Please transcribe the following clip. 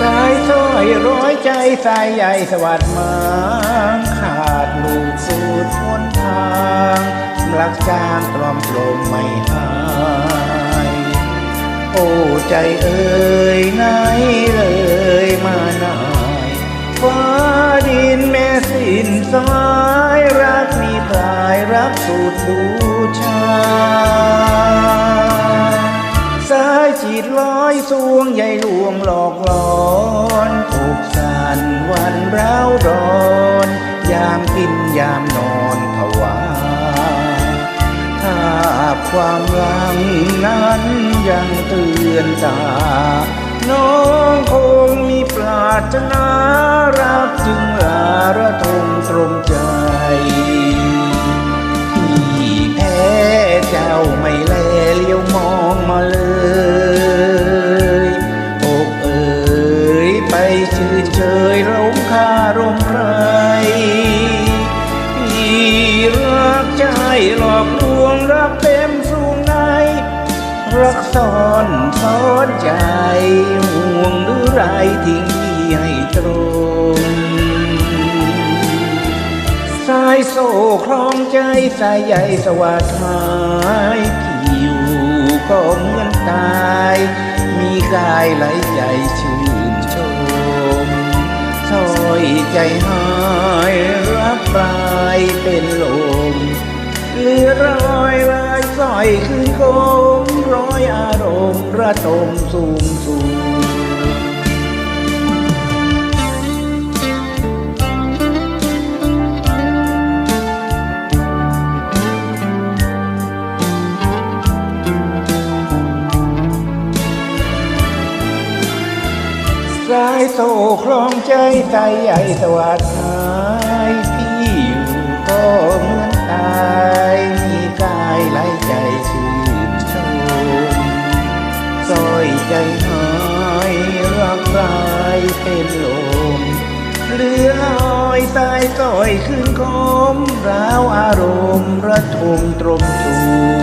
สายสร้อยใจสายใหญ่สวัสดมางขาดลูกสูดพ้นทางรักจางตรอมปลมไม่หาย โอ้ใจเอ่ยไหนเลยมานายฟ้าดินแม่สิ้นสาายจิตลอยสวงใหญ่หลวงหลอกหลอนอกสันวันร้าวร้อน ยามกินยามนอนผวาถ้าความหลังนั้นยังเตือนตา น้องคงมีปรารถนารักจึงลาระทงตรงใจที่แพ้เจ้าไม่แล อกลวงรักเต็มสูงใน รักซ่อนซ้อนใจ ห่วงหรือไรทิ้งที่ให้ตรงสายโซ่คล้องใจสายใยสวัสดหายที่อยู่ก็เหมือนตาย มีกายไหลใจชื่นชมซอยใจหา อยคืนคมร้อยอารมณ์ระทมสูงสูงสายโซ่คล้องใจใจใหญ่สวัสด ใจหายรักตายเป็นลมเหลือลอยตายซอยขึ้นคมราวอารมณ์ระทมตรมตู